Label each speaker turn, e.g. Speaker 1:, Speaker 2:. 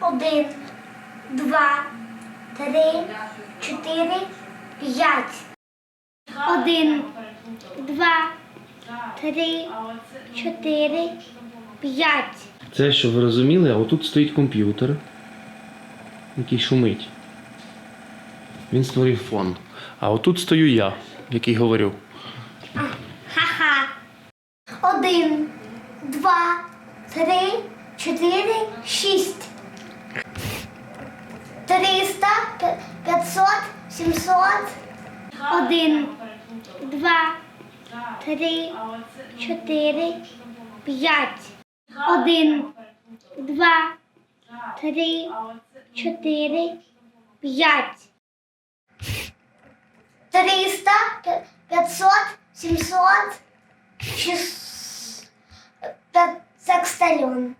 Speaker 1: один, два, три, чотири, п'ять. Один, два, три, чотири, п'ять.
Speaker 2: Це, що ви розуміли, а отут стоїть комп'ютер, який шумить. Він створив фон. А отут стою я, який говорю.
Speaker 1: Ха-ха. Один, два, три, чотири, шість. Сімсот. Один, два, три, чотири, п'ять. Один, два, три, чотири, п'ять. Триста, п'я- п'ятсот, сімсот, шіс- п'ят- секстальон.